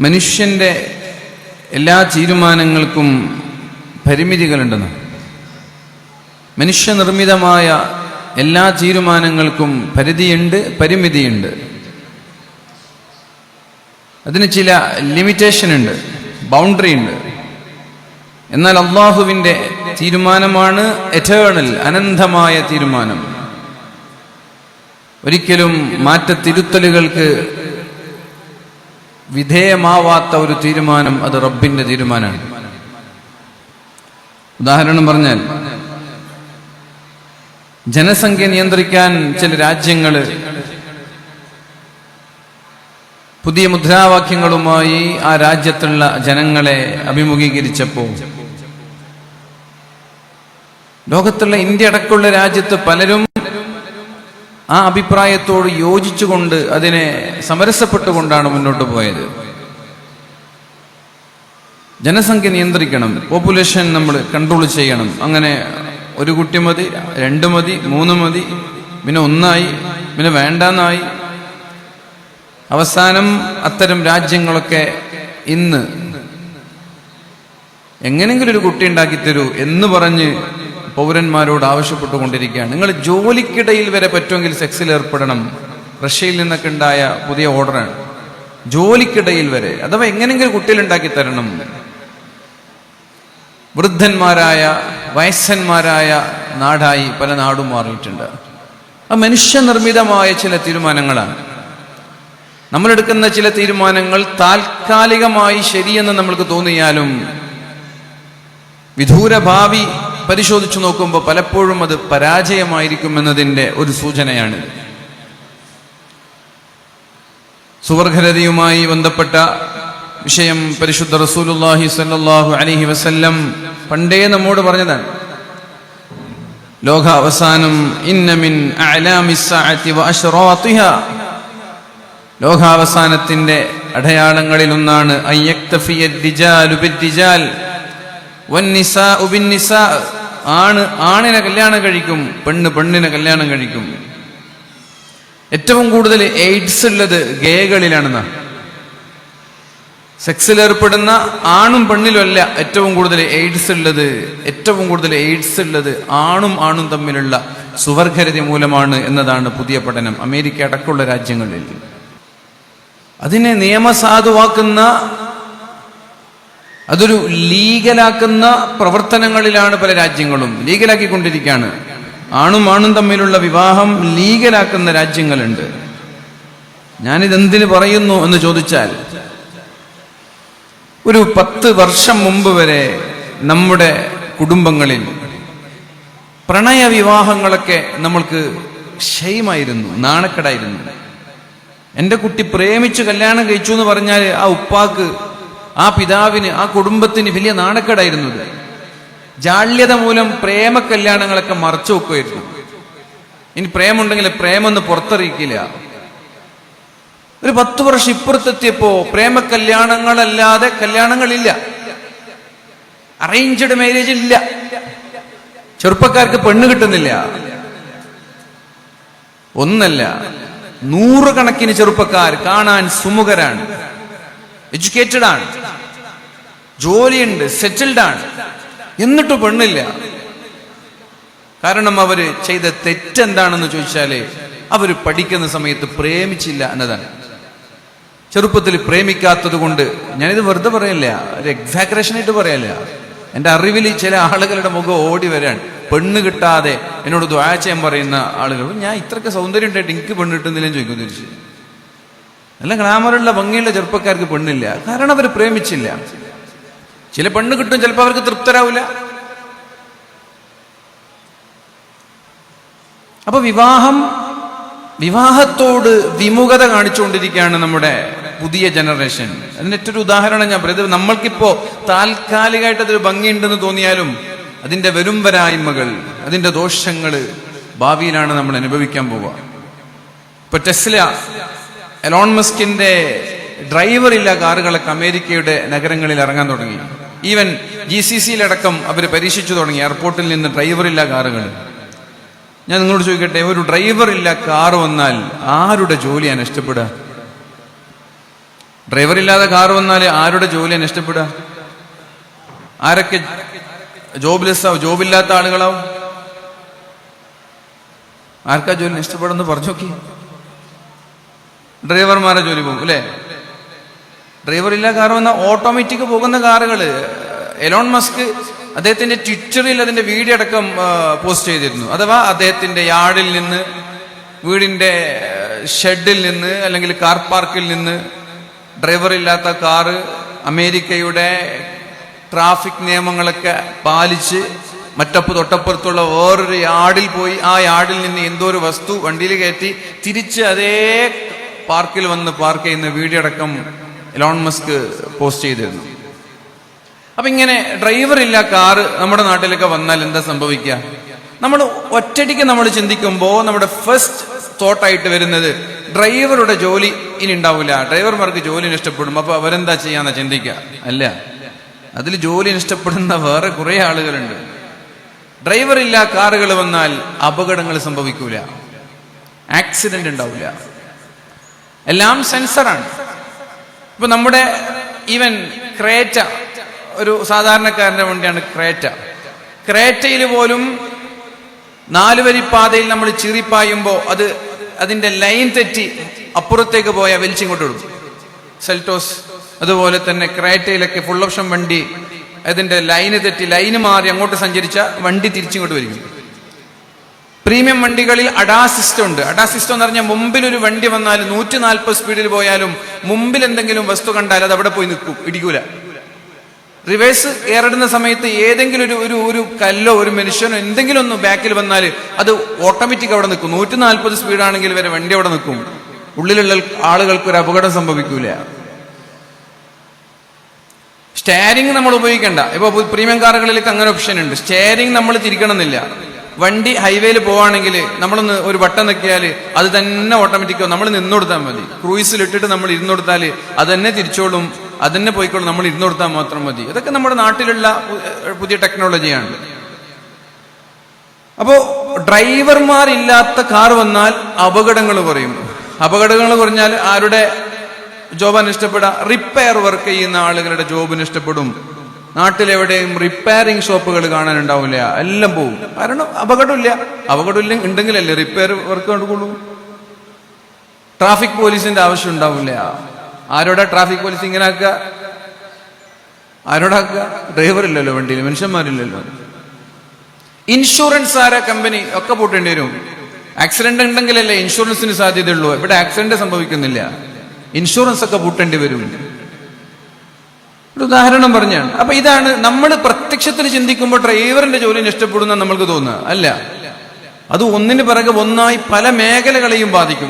മനുഷ്യന്റെ എല്ലാ തീരുമാനങ്ങൾക്കും പരിമിതികളുണ്ടെന്ന്. മനുഷ്യനിർമ്മിതമായ എല്ലാ തീരുമാനങ്ങൾക്കും പരിധിയുണ്ട് പരിമിതിയുണ്ട്. അതിന് ചില ലിമിറ്റേഷൻ ഉണ്ട് ബൗണ്ടറി ഉണ്ട് എന്നാൽ അള്ളാഹുവിന്റെ തീരുമാനമാണ് എറ്റേണൽ അനന്തമായ തീരുമാനം. ഒരിക്കലും മാറ്റത്തിരുത്തലുകൾക്ക് വിധേയമാവാത്ത ഒരു തീരുമാനം അത് റബ്ബിന്റെ തീരുമാനമാണ്. ഉദാഹരണം പറഞ്ഞാൽ ജനസംഖ്യ നിയന്ത്രിക്കാൻ ചില രാജ്യങ്ങൾ പുതിയ മുദ്രാവാക്യങ്ങളുമായി ആ രാജ്യത്തുള്ള ജനങ്ങളെ അഭിമുഖീകരിച്ചപ്പോൾ ലോകത്തുള്ള ഇന്ത്യ അടക്കമുള്ള രാജ്യത്ത് പലരും ആ അഭിപ്രായത്തോട് യോജിച്ചുകൊണ്ട് അതിനെ സമരസപ്പെട്ടുകൊണ്ടാണ് മുന്നോട്ട് പോയത്. ജനസംഖ്യ നിയന്ത്രിക്കണം പോപ്പുലേഷൻ നമ്മൾ കൺട്രോൾ ചെയ്യണം. അങ്ങനെ ഒരു കുട്ടി മതി രണ്ട് മതി മൂന്ന് മതി പിന്നെ ഒന്നായി പിന്നെ വേണ്ടെന്നായി. അവസാനം അത്തരം രാജ്യങ്ങളൊക്കെ ഇന്ന് എങ്ങനെങ്കിലും ഒരു കുട്ടി ഉണ്ടാക്കി തരൂ എന്ന് പറഞ്ഞ് പൗരന്മാരോട് ആവശ്യപ്പെട്ടുകൊണ്ടിരിക്കുകയാണ്. നിങ്ങൾ ജോലിക്കിടയിൽ വരെ പറ്റുമെങ്കിൽ സെക്സിൽ ഏർപ്പെടണം. റഷ്യയിൽ നിന്നൊക്കെ ഉണ്ടായ പുതിയ ഓർഡറാണ്. ജോലിക്കിടയിൽ വരെ അഥവാ എങ്ങനെങ്കിലും കുട്ടികൾ ഉണ്ടാക്കി തരണം. വൃദ്ധന്മാരായ വയസ്സന്മാരായ നാടായി പല നാടും മാറിയിട്ടുണ്ട്. ആ മനുഷ്യനിർമ്മിതമായ ചില തീരുമാനങ്ങളാണ്. നമ്മളെടുക്കുന്ന ചില തീരുമാനങ്ങൾ താൽക്കാലികമായി ശരിയെന്ന് നമ്മൾക്ക് തോന്നിയാലും വിദൂര ഭാവി പരിശോധിച്ചു നോക്കുമ്പോൾ പലപ്പോഴും അത് പരാജയമായിരിക്കും എന്നതിന്റെ ഒരു സൂചനയാണ്. സുവർഗരതയുമായി ബന്ധപ്പെട്ട വിഷയം പരിശുദ്ധ റസൂലുല്ലാഹി സല്ലല്ലാഹു അലൈഹി വസല്ലം പണ്ടേ നമ്മോട് പറഞ്ഞതാണ്. ലോക അവസാനം ഇന്നമിൻ ലോകാവസാനത്തിന്റെ അടയാളങ്ങളിൽ ഒന്നാണ് അയ്യക്തഫിയ വന്നിസാഉ ബിന്നിസാ ആണ് ആണിനെ കല്യാണം കഴിക്കും പെണ്ണ് പെണ്ണിനെ കല്യാണം കഴിക്കും. ഏറ്റവും കൂടുതൽ എയ്ഡ്സ് ഉള്ളത് ഗേകളിലാണെന്ന. സെക്സിൽ ഏർപ്പെടുന്ന ആണും പെണ്ണിലും അല്ല ഏറ്റവും കൂടുതൽ എയ്ഡ്സ് ഉള്ളത്. ഏറ്റവും കൂടുതൽ എയ്ഡ്സ് ഉള്ളത് ആണും ആണും തമ്മിലുള്ള സുവർഗരതി മൂലമാണ് എന്നതാണ് പുതിയ പഠനം അമേരിക്ക അടക്കമുള്ള രാജ്യങ്ങളിൽ. അതിനെ നിയമസാധുവാക്കുന്ന അതൊരു ലീഗലാക്കുന്ന പ്രവർത്തനങ്ങളിലാണ് പല രാജ്യങ്ങളും. ലീഗലാക്കിക്കൊണ്ടിരിക്കുകയാണ് ആണും ആണും തമ്മിലുള്ള വിവാഹം ലീഗലാക്കുന്ന രാജ്യങ്ങളുണ്ട്. ഞാനിതെന്തിനു പറയുന്നു എന്ന് ചോദിച്ചാൽ ഒരു പത്ത് വർഷം മുമ്പ് വരെ നമ്മുടെ കുടുംബങ്ങളിൽ പ്രണയ വിവാഹങ്ങളൊക്കെ നമ്മൾക്ക് ഷെയ്മായിരുന്നു നാണക്കെടായിരുന്നു. എന്റെ കുട്ടി പ്രേമിച്ച് കല്യാണം കഴിച്ചു എന്ന് പറഞ്ഞാൽ ആ ഉപ്പാക്ക് ആ പിതാവിന് ആ കുടുംബത്തിന് വലിയ നാണക്കേടായിരുന്നു ഇത് ജാള്യത മൂലം പ്രേമ കല്യാണങ്ങളൊക്കെ മറച്ചു വെക്കുമായിരുന്നു. ഇനി പ്രേമുണ്ടെങ്കിൽ പ്രേമൊന്ന് പുറത്തറിയിക്കില്ല. ഒരു പത്ത് വർഷം ഇപ്പുറത്തെത്തിയപ്പോ പ്രേമ കല്യാണങ്ങളല്ലാതെ കല്യാണങ്ങളില്ല. അറേഞ്ച്ഡ് മാരേജ് ഇല്ല. ചെറുപ്പക്കാർക്ക് പെണ്ണ് കിട്ടുന്നില്ല. ഒന്നല്ല നൂറുകണക്കിന് ചെറുപ്പക്കാർ കാണാൻ സുമുഖരാണ്. എഡ്യൂക്കേറ്റഡ് ആണ്. ജോലിയുണ്ട് ആണ്. എന്നിട്ട് പെണ്ണില്ല. കാരണം അവർ ചെയ്ത തെറ്റെന്താണെന്ന് ചോദിച്ചാൽ അവർ പഠിക്കുന്ന സമയത്ത് പ്രേമിച്ചില്ല എന്നതാണ്. ചെറുപ്പത്തിൽ പ്രേമിക്കാത്തത് കൊണ്ട് ഞാനിത് വെറുതെ പറയല്ല ഒരു എക്സാഗ്രേഷൻ ആയിട്ട് പറയല്ല. എന്റെ അറിവിൽ ചില ആളുകളുടെ മുഖം ഓടി വരാൻ പെണ്ണ് കിട്ടാതെ എന്നോട് ദ്വാചയം പറയുന്ന ആളുകൾ ഞാൻ ഇത്രയ്ക്ക് സൗന്ദര്യം ഉണ്ടായിട്ട് എനിക്ക് പെണ്ണ് കിട്ടുന്നില്ലെന്ന് ചോദിക്കും തിരിച്ച്. നല്ല ഗ്ലാമറുള്ള ഭംഗിയുള്ള ചെറുപ്പക്കാർക്ക് പെണ്ണില്ല. കാരണം അവർ പ്രേമിച്ചില്ല. ചില പെണ്ണ് കിട്ടും ചിലപ്പോൾ അവർക്ക് തൃപ്തരാവില്ല അപ്പൊ വിവാഹം വിവാഹത്തോട് വിമുഖത കാണിച്ചുകൊണ്ടിരിക്കുകയാണ് നമ്മുടെ പുതിയ ജനറേഷൻ. അതിന് ഏറ്റൊരു ഉദാഹരണം ഞാൻ പറയുന്നത് നമ്മൾക്കിപ്പോ താൽക്കാലികമായിട്ട് അതൊരു ഭംഗിയുണ്ടെന്ന് തോന്നിയാലും അതിന്റെ വരും വരായ്മകൾ അതിന്റെ ദോഷങ്ങൾ ഭാവിയിലാണ് നമ്മൾ അനുഭവിക്കാൻ പോവുക. ഇപ്പൊ ടെസ്ല എലോൺ മസ്കിന്റെ ഡ്രൈവർ ഇല്ല കാറുകളൊക്കെ അമേരിക്കയുടെ നഗരങ്ങളിൽ ഇറങ്ങാൻ തുടങ്ങി. ഈവൻ ജി സി സിയിലടക്കം അവർ പരീക്ഷിച്ചു തുടങ്ങി. എയർപോർട്ടിൽ നിന്ന് ഡ്രൈവറില്ല കാറുകൾ. ഞാൻ നിങ്ങളോട് ചോദിക്കട്ടെ ഒരു ഡ്രൈവർ ഇല്ല കാർ വന്നാൽ ആരുടെ ജോലിയാണ് ഇഷ്ടപ്പെടുക? ഡ്രൈവർ ഇല്ലാതെ കാർ വന്നാൽ ആരുടെ ജോലിയാണ് ഇഷ്ടപ്പെടുക? ആരൊക്കെ ആവും ജോബില്ലാത്ത ആളുകളാവും? ആർക്കാ ജോലി ഇഷ്ടപ്പെടുന്നു? പറഞ്ഞു നോക്കി ഡ്രൈവർമാരെ ജോലി പോകും അല്ലേ? ഡ്രൈവർ ഇല്ല കാർ വന്ന ഓട്ടോമാറ്റിക് പോകുന്ന കാറുകൾ എലോൺ മസ്ക് അദ്ദേഹത്തിന്റെ ട്വിറ്ററിൽ അതിന്റെ വീഡിയോ അടക്കം പോസ്റ്റ് ചെയ്തിരുന്നു. അഥവാ അദ്ദേഹത്തിന്റെ യാർഡിൽ നിന്ന് വീടിന്റെ ഷെഡിൽ നിന്ന് അല്ലെങ്കിൽ കാർ പാർക്കിൽ നിന്ന് ഡ്രൈവർ ഇല്ലാത്ത കാറ് അമേരിക്കയുടെ ട്രാഫിക് നിയമങ്ങളൊക്കെ പാലിച്ച് മറ്റപ്പ് തൊട്ടപ്പുറത്തുള്ള വേറൊരു യാർഡിൽ പോയി ആ യാർഡിൽ നിന്ന് എന്തോ ഒരു വസ്തു വണ്ടിയിൽ കയറ്റി തിരിച്ച് അതേ പാർക്കിൽ വന്ന് പാർക്ക് ചെയ്യുന്ന വീഡിയോ അടക്കം എലോൺ മസ്ക് പോസ്റ്റ് ചെയ്തിരുന്നു. അപ്പൊ ഇങ്ങനെ ഡ്രൈവർ ഇല്ല കാറ് നമ്മുടെ നാട്ടിലൊക്കെ വന്നാൽ എന്താ സംഭവിക്കുക? നമ്മൾ ഒറ്റടിക്ക് നമ്മൾ ചിന്തിക്കുമ്പോൾ നമ്മുടെ ഫസ്റ്റ് തോട്ടായിട്ട് വരുന്നത് ഡ്രൈവറുടെ ജോലി ഇനി ഉണ്ടാവില്ല ഡ്രൈവർമാർക്ക് ജോലി നഷ്ടപ്പെടും അപ്പൊ അവരെന്താ ചെയ്യാന്നാ ചിന്തിക്കുക? അല്ല. അതിൽ ജോലി നഷ്ടപ്പെടുന്ന വേറെ കുറെ ആളുകളുണ്ട്. ഡ്രൈവർ ഇല്ല കാറുകൾ വന്നാൽ അപകടങ്ങൾ സംഭവിക്കൂല. ആക്സിഡന്റ് ഉണ്ടാവില്ല എല്ലാം സെൻസറാണ് ഇപ്പൊ നമ്മുടെ ഈവൻ ക്രേറ്റ ഒരു സാധാരണക്കാരന്റെ വണ്ടിയാണ് ക്രേറ്റ. ക്രേറ്റയിൽ പോലും നാലുവരി പാതയിൽ നമ്മൾ ചിറിപ്പായുമ്പോൾ അത് അതിന്റെ ലൈൻ തെറ്റി അപ്പുറത്തേക്ക് പോയ വലിച്ചിങ്ങോട്ട് വിടും സെൽറ്റോസ് അതുപോലെ തന്നെ ക്രേറ്റയിലൊക്കെ ഫുൾ ഓപ്ഷൻ വണ്ടി അതിന്റെ ലൈന് തെറ്റി ലൈന് മാറി അങ്ങോട്ട് സഞ്ചരിച്ച വണ്ടി തിരിച്ചിങ്ങോട്ട് വരും. പ്രീമിയം വണ്ടികളിൽ അഡാ സിസ്റ്റം ഉണ്ട്. അഡാ സിസ്റ്റം എന്ന് പറഞ്ഞാൽ മുമ്പിൽ ഒരു വണ്ടി വന്നാൽ നൂറ്റി നാൽപ്പത് സ്പീഡിൽ പോയാലും മുമ്പിൽ എന്തെങ്കിലും വസ്തു കണ്ടാൽ അത് അവിടെ പോയി നിൽക്കും ഇടിക്കൂല. റിവേഴ്സ് ഏറിടുന്ന സമയത്ത് ഏതെങ്കിലും ഒരു ഒരു ഒരു കല്ലോ ഒരു മനുഷ്യനോ എന്തെങ്കിലും ഒന്ന് ബാക്കിൽ വന്നാൽ അത് ഓട്ടോമാറ്റിക് അവിടെ നിൽക്കും. നൂറ്റി നാൽപ്പത് സ്പീഡാണെങ്കിൽ വരെ വണ്ടി അവിടെ നിൽക്കും. ഉള്ളിലുള്ള ആളുകൾക്ക് ഒരു അപകടം സംഭവിക്കൂല. സ്റ്റാരിങ് നമ്മൾ ഉപയോഗിക്കേണ്ട. ഇപ്പൊ പ്രീമിയം കാറുകളിലേക്ക് അങ്ങനെ ഓപ്ഷൻ ഉണ്ട്. സ്റ്റാരിങ് നമ്മൾ തിരിക്കണമെന്നില്ല. വണ്ടി ഹൈവേയിൽ പോവാണെങ്കിൽ നമ്മളൊന്ന് ഒരു വട്ടം നിൽക്കിയാൽ അത് തന്നെ ഓട്ടോമാറ്റിക്കോ നമ്മൾ നിന്നൊടുത്താൽ മതി. ക്രൂയിസിൽ ഇട്ടിട്ട് നമ്മൾ ഇരുന്നൊടുത്താൽ അത് തന്നെ തിരിച്ചോളും. അത് തന്നെ പോയിക്കോളും. നമ്മൾ ഇരുന്നൊടുത്താൽ മാത്രം മതി. ഇതൊക്കെ നമ്മുടെ നാട്ടിലുള്ള പുതിയ ടെക്നോളജിയാണ് അപ്പോ ഡ്രൈവർമാരില്ലാത്ത കാർ വന്നാൽ അപകടങ്ങൾ കുറയും. അപകടങ്ങൾ കുറഞ്ഞാൽ ആരുടെ ജോബ് ഇഷ്ടപ്പെടാം റിപ്പയർ വർക്ക് ചെയ്യുന്ന ആളുകളുടെ ജോബ് ഇഷ്ടപ്പെടും. നാട്ടിലെവിടെയും റിപ്പയറിംഗ് ഷോപ്പുകൾ കാണാനുണ്ടാവില്ല. എല്ലാം പോവും. കാരണം അപകടമില്ല. അപകടമില്ല ഉണ്ടെങ്കിലല്ലേ റിപ്പയർ വർക്ക് നടക്കുള്ളൂ. ട്രാഫിക് പോലീസിന്റെ ആവശ്യം ഉണ്ടാവില്ല. ആരോടാ ട്രാഫിക് പോലീസ് ഇങ്ങനെ ആക്കുക? ആരോടാക്കുക ഡ്രൈവർ ഇല്ലല്ലോ വണ്ടിയിൽ മനുഷ്യന്മാരില്ലല്ലോ. ഇൻഷുറൻസ് ആരാ കമ്പനി ഒക്കെ പൂട്ടേണ്ടി വരും. ആക്സിഡന്റ് ഉണ്ടെങ്കിലല്ലേ ഇൻഷുറൻസിന് സാധ്യതയുള്ളൂ. ഇവിടെ ആക്സിഡന്റ് സംഭവിക്കുന്നില്ല. ഇൻഷുറൻസ് ഒക്കെ പൂട്ടേണ്ടി വരും. ഒരു ഉദാഹരണം പറഞ്ഞാണ്. അപ്പൊ ഇതാണ് നമ്മൾ പ്രത്യക്ഷത്തിൽ ചിന്തിക്കുമ്പോൾ ഡ്രൈവറിന്റെ ജോലി നഷ്ടപ്പെടുന്ന നമ്മൾക്ക് തോന്നുക. അല്ല. അത് ഒന്നിന് പിറകെ ഒന്നായി പല മേഖലകളെയും ബാധിക്കും.